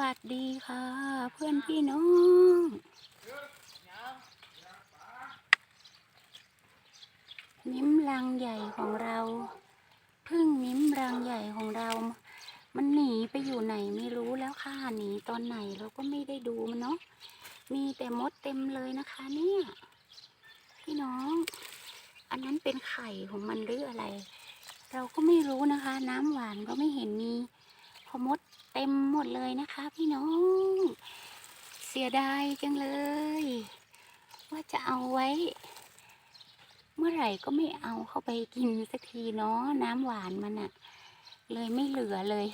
วัสดีค่ะ เพื่อนพี่น้องมิ้มรังใหญ่ของเราพึ่งมิ้มรังใหญ่ของเรา มันหนีไปอยู่ไหนไม่รู้แล้วค่ะหนีตอนไหนเราก็ไม่ได้ดูมันเนาะมีแต่มดเต็มเลยนะคะ เนี่ย พี่น้อง อันนั้นเป็นไข่ของมันหรืออะไร เราก็ไม่รู้นะคะ น้ำหวานก็ไม่เห็นมีพอมด เต็มหมดเลยนะคะ พี่น้อง เสียดายจังเลย ว่าจะเอาไว้ เมื่อไหร่ก็ไม่เอาเข้าไปกินสักทีเนาะน้ำหวานมันอะเลยไม่เหลือเลย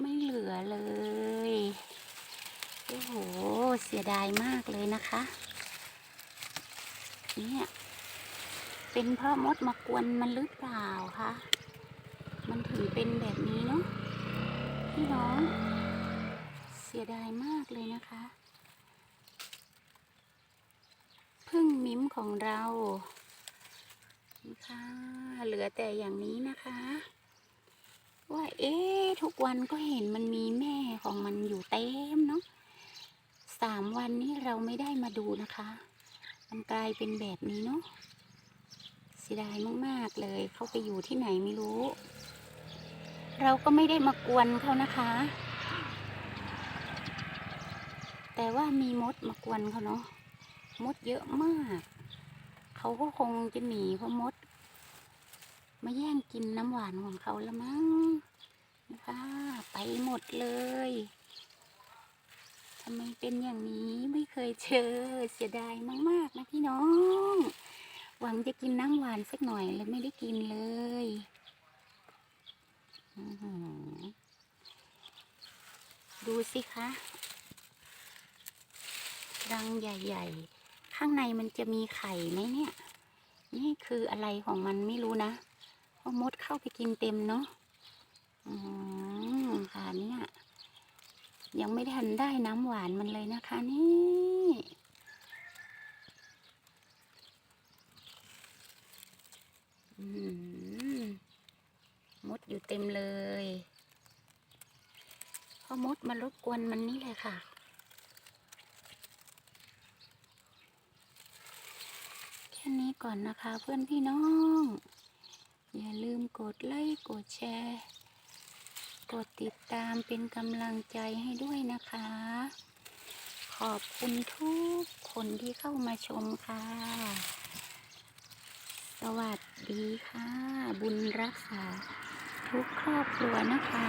ไม่เหลือเลยโอ้โหเสียดายมากเลยนะคะเนี่ยเป็นเพราะมดมากวนมันหรือเปล่าคะ มันถึงเป็นแบบนี้เนาะ พี่น้อง เสียดายมากเลยนะคะพึ่งมิ้มของเราค่ะเหลือแต่อย่างนี้นะคะ ว่าเอ๊ะทุกวันก็เห็นมันมีแม่ของมันอยู่เต็มเนาะสามวันนี้เราไม่ได้มาดูนะคะ มันกลายเป็นแบบนี้เนาะเสียดายมาก ๆ เลย เขาไปอยู่ที่ไหนไม่รู้ เราก็ไม่ได้มากวนเขานะคะ แต่ว่ามีมดมากวนเขาเนาะ มดเยอะมาก เขาก็คงจะหนีเพราะมด มาแย่งกินน้ำหวานของเขาแล้วมั้งนะคะไปหมดเลยทำไมเป็นอย่างนี้ไม่เคยเจอเสียดายมากๆนะพี่น้อง หวังจะกินน้ำหวานสักหน่อยแล้วไม่ได้กินเลย ดูสิคะ รังใหญ่ๆ ข้างในมันจะมีไข่ไหมเนี่ย นี่คืออะไรของมันไม่รู้นะเพราะมดเข้าไปกินเต็มเนาะอืมค่ะเนี่ยยังไม่ทันได้น้ำหวานมันเลยนะคะนี่อืม อยู่เต็มเลยเพราะมดมารบกวนมันนี่แหละค่ะแค่นี้ก่อนนะคะเพื่อนพี่น้อง อย่าลืมกดไลค์กดแชร์ กดติดตามเป็นกำลังใจให้ด้วยนะคะ ขอบคุณทุกคนที่เข้ามาชมค่ะ สวัสดีค่ะ บุญรักษา ทุกครอบครัวนะคะ